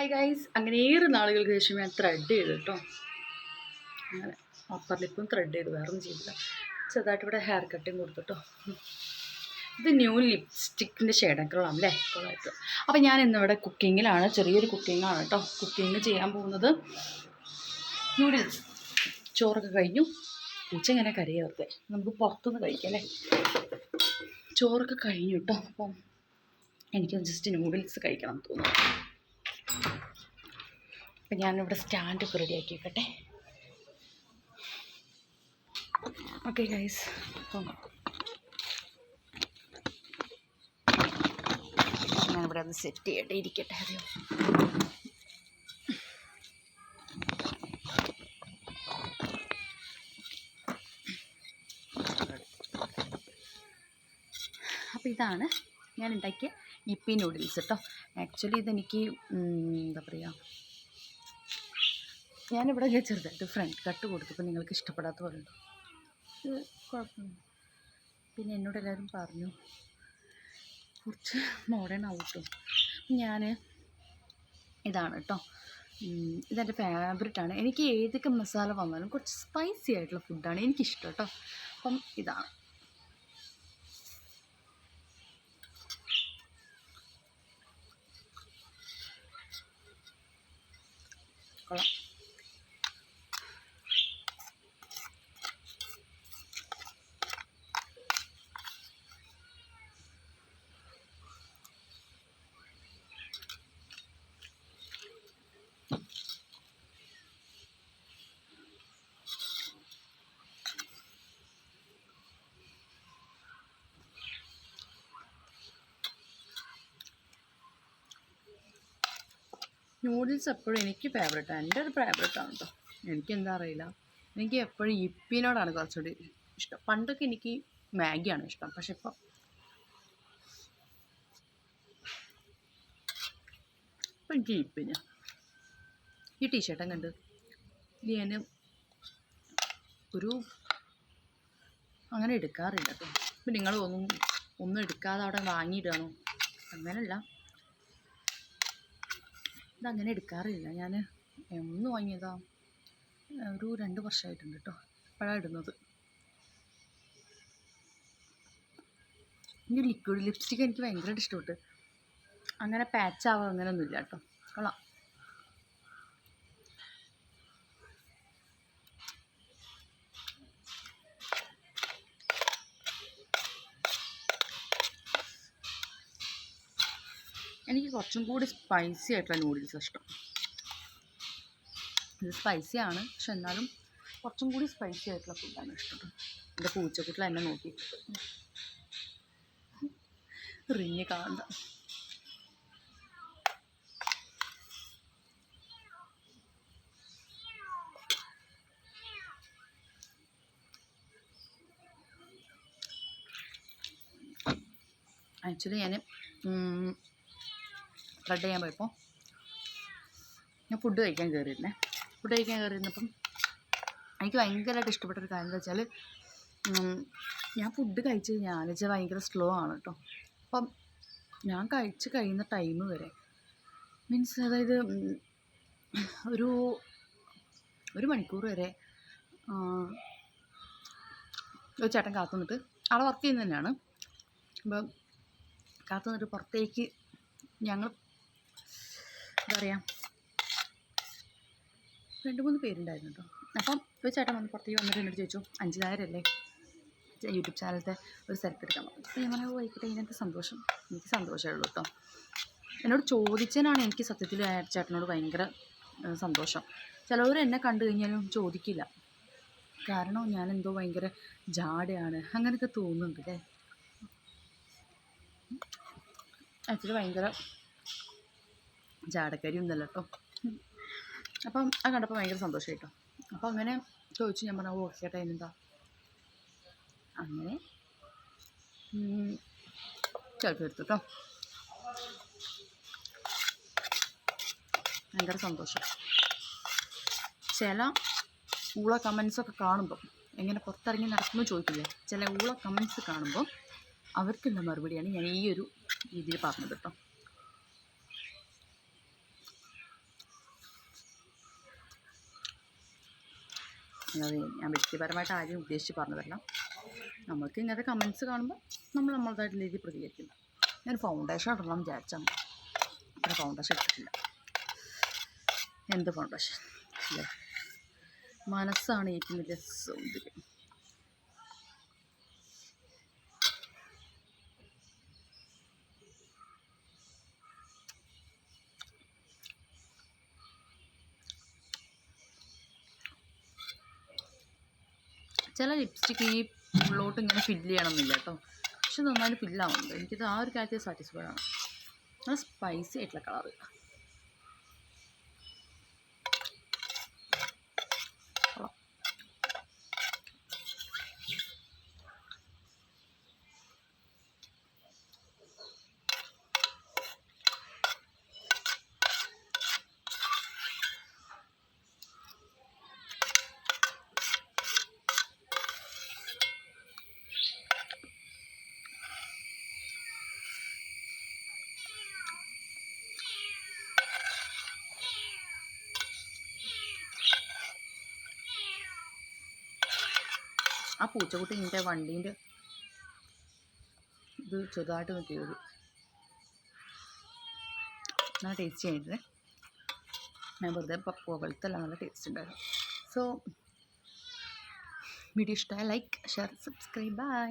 Hi guys അങ്ങനെ ഏറെ നാളുകൾക്ക് ശേഷം ഞാൻ ത്രെഡ് ചെയ്തു കേട്ടോ. അങ്ങനെ അപ്പർ ലിപ്പും ത്രെഡ് ചെയ്തു വേറെ ഒന്നും ചെയ്തില്ല. ചെറുതായിട്ട് ഇവിടെ ഹെയർ കട്ടിങ് കൊടുത്തിട്ടോ ഇത് ന്യൂ ലിപ്സ്റ്റിക്കിന്റെ ഷെയ്ഡൊക്കെയാണ് അല്ലേ? ഇപ്പോഴായിട്ട്. അപ്പോൾ ഞാൻ ഇന്നിവിടെ കുക്കിങ്ങിലാണ് ചെറിയൊരു കുക്കിങ്ങാണ് കേട്ടോ. കുക്കിങ് ചെയ്യാൻ പോകുന്നത്. നൂഡിൽസ് ചോറൊക്കെ കഴിഞ്ഞു. പൂച്ച ഇങ്ങനെ കരയേർത്തെ നമുക്ക് പുറത്തുനിന്ന് കഴിക്കാം അല്ലേ? ചോറൊക്കെ കഴിഞ്ഞു കേട്ടോ. അപ്പം എനിക്ക് ജസ്റ്റ് നൂഡിൽസ് കഴിക്കണം തോന്നുന്നു. അപ്പം ഞാനിവിടെ സ്റ്റാൻഡൊക്കെ റെഡിയാക്കി വെക്കട്ടെ ഓക്കെ ഗൈസ് ഞാനിവിടെ ഒന്ന് സെറ്റ് ചെയ്യട്ടെ ഇരിക്കട്ടെ അറിയോ അപ്പോൾ ഇതാണ് ഞാൻ ഉണ്ടാക്കിയ ഇപ്പി നൂഡിൽസ് കേട്ടോ ആക്ച്വലി ഇതെനിക്ക് എന്താ പറയുക ഞാനിവിടെ ഞാൻ ചെറുതായിട്ട് ഫ്രണ്ട് കട്ട് കൊടുത്തപ്പോൾ നിങ്ങൾക്ക് ഇഷ്ടപ്പെടാത്ത പോലെ കുഴപ്പമില്ല പിന്നെ എന്നോട് എല്ലാവരും പറഞ്ഞു കുറച്ച് മോഡേൺ ആവട്ടോ. ഞാൻ ഇതാണ് കേട്ടോ ഇതെന്റെ ഫേവറേറ്റാണ് എനിക്ക് ഏതൊക്കെ മസാല വന്നാലും കുറച്ച് സ്പൈസി ആയിട്ടുള്ള ഫുഡാണ് എനിക്കിഷ്ടം കേട്ടോ അപ്പം ഇതാണ്. കൊള്ളാം. നൂഡിൽസ് എപ്പോഴും എനിക്ക് ഫേവറേറ്റാണ് എന്റെ ഒരു ഫേവറേറ്റാണ് കേട്ടോ എനിക്ക് എന്താ അറിയില്ല. എനിക്ക് എപ്പോഴും ഇപ്പിനോടാണ് കുറച്ചുകൂടി ഇഷ്ടം. പണ്ടൊക്കെ എനിക്ക് മാഗിയാണ് ഇഷ്ടം. പക്ഷെ ഇപ്പം ഇപ്പം എനിക്ക് ഇപ്പിന് ഈ ടീഷർട്ടും കണ്ട് ഞാൻ ഒരു അങ്ങനെ എടുക്കാറില്ല കേട്ടോ ഇപ്പം നിങ്ങൾ ഒന്നും ഒന്നും എടുക്കാതെ അവിടെ വാങ്ങിയിടുകയാണോ അങ്ങനെയല്ല ഇതങ്ങനെ എടുക്കാറില്ല. ഞാൻ എന്ന് വാങ്ങിയതാ ഒരു രണ്ട് വർഷമായിട്ടുണ്ട് കേട്ടോ ഇപ്പോഴാണ് ഇടുന്നത്. ഈ ലിക്വിഡ് ലിപ്സ്റ്റിക്ക് എനിക്ക് ഭയങ്കരമായിട്ട് ഇഷ്ടപ്പെട്ടു. അങ്ങനെ പാച്ച് ആവുക അങ്ങനെയൊന്നുമില്ല കേട്ടോ കൊള്ളാം. എനിക്ക് കുറച്ചും കൂടി സ്പൈസി ആയിട്ടുള്ള നൂഡിൽസ് ഇഷ്ടം. ഇത് സ്പൈസി ആണ് പക്ഷെ എന്നാലും കുറച്ചും കൂടി സ്പൈസി ആയിട്ടുള്ള ഫുഡാണ് ഇഷ്ടം. എന്റെ പൂച്ചക്കുട്ടിൽ എന്നെ നോക്കി റിഞ്ഞ് കാണണ്ട ആക്ച്വലി ഞാൻ ത്രെഡ് ചെയ്യാൻ പോയപ്പോൾ ഞാൻ ഫുഡ് കഴിക്കാൻ കയറിയിരുന്നേ ഫുഡ് കഴിക്കാൻ കയറിയിരുന്നപ്പം എനിക്ക് ഭയങ്കരമായിട്ട് ഇഷ്ടപ്പെട്ട ഒരു കാര്യം എന്താ വെച്ചാൽ ഞാൻ ഫുഡ് കഴിച്ച് കഴിഞ്ഞാൽ ആലോചിച്ച ഭയങ്കര സ്ലോ ആണ് കേട്ടോ അപ്പം ഞാൻ കഴിച്ച് കഴിയുന്ന ടൈം വരെ മീൻസ് അതായത് ഒരു ഒരു മണിക്കൂർ വരെ ഒരു ചേട്ടൻ കാത്തു നിന്നിട്ട് ആളെ വർക്ക് ചെയ്യുന്നത് തന്നെയാണ് അപ്പം കാത്തു നിന്നിട്ട് പുറത്തേക്ക് ഞങ്ങൾ എന്താ പറയുക രണ്ട് മൂന്ന് പേരുണ്ടായിരുന്നു കേട്ടോ അപ്പം ഇപ്പോൾ ചേട്ടൻ വന്ന് പുറത്തേക്ക് വന്നിട്ട് എന്നോട് ചോദിച്ചു അഞ്ചുതായിരല്ലേ യൂട്യൂബ് ചാനലത്തെ ഒരു സെൽഫി എടുക്കാൻ പറഞ്ഞു. അപ്പോൾ ഞാൻ പറഞ്ഞു വൈകിട്ട് ഇതിനകത്ത് സന്തോഷം. എനിക്ക് സന്തോഷമേ ഉള്ളൂ കേട്ടോ എന്നോട് ചോദിച്ചതിനാണ് എനിക്ക് സത്യത്തിൽ ചേട്ടനോട് ഭയങ്കര സന്തോഷം. ചിലവർ എന്നെ കണ്ടു കഴിഞ്ഞാലും ചോദിക്കില്ല. കാരണം ഞാൻ എന്തോ ഭയങ്കര ജാടയാണ് അങ്ങനെയൊക്കെ തോന്നുന്നുണ്ട് അല്ലേ ആക്ച്വലി ഭയങ്കര ജാടക്കരി ഒന്നല്ല കേട്ടോ അപ്പം അത് കണ്ടപ്പോൾ ഭയങ്കര സന്തോഷമായി കേട്ടോ അപ്പം അങ്ങനെ ചോദിച്ചു ഞാൻ പറഞ്ഞു ഓക്കെ ചേട്ടാ ഇതെന്താ അങ്ങനെ ചിലപ്പോൾ എടുത്തു കേട്ടോ ഭയങ്കര സന്തോഷം. ചില ഊള കമൻസൊക്കെ കാണുമ്പോൾ എങ്ങനെ പുറത്തിറങ്ങി നടക്കുമ്പോൾ ചോദിക്കില്ലേ ചില ഊള കമൻസ് കാണുമ്പോൾ അവർക്കുള്ള മറുപടിയാണ് ഞാൻ ഈ ഒരു രീതിയിൽ പറഞ്ഞത് കേട്ടോ ഞാൻ വ്യക്തിപരമായിട്ട് ആരെയും ഉദ്ദേശിച്ച് പറഞ്ഞതല്ല. നമ്മൾക്ക് ഇങ്ങനത്തെ കമൻസ് കാണുമ്പോൾ നമ്മൾ നമ്മളതായിട്ടുള്ള രീതിയിൽ പ്രതികരിക്കുന്നു. ഞാൻ ഫൗണ്ടേഷൻ ഇടണം വിചാരിച്ചാണ് അത്ര ഫൗണ്ടേഷൻ ഇട്ടിട്ടില്ല. എന്ത് ഫൗണ്ടേഷൻ അല്ലേ മനസ്സാണ് ഏറ്റവും വലിയ സൗന്ദര്യം. ചില ലിപ്സ്റ്റിക്ക് ഈ ഉള്ളോട്ട് ഇങ്ങനെ ഫില്ല് ചെയ്യണമെന്നില്ല കേട്ടോ പക്ഷെ നന്നായിട്ട് ഫില്ലാവുന്നുണ്ട് എനിക്കത് ആ ഒരു കാര്യത്തിൽ സാറ്റിസ്ഫൈഡ് ആണ്. നല്ല സ്പൈസി ആയിട്ടുള്ള കളറ് ആ പൂച്ചക്കുട്ടി എന്റെ വണ്ടീന്റെ ഇത് ചെറുതായിട്ട് ഒന്ന് കയറി നല്ല ടേസ്റ്റ് ചെയ്തത് ഞാൻ വെറുതെ പുകഴ്ത്തല്ല നല്ല ടേസ്റ്റ് ഉണ്ടായിരുന്നു. സോ വീഡിയോ ഇഷ്ടമായ ലൈക്ക് ഷെയർ സബ്സ്ക്രൈബ് ബൈ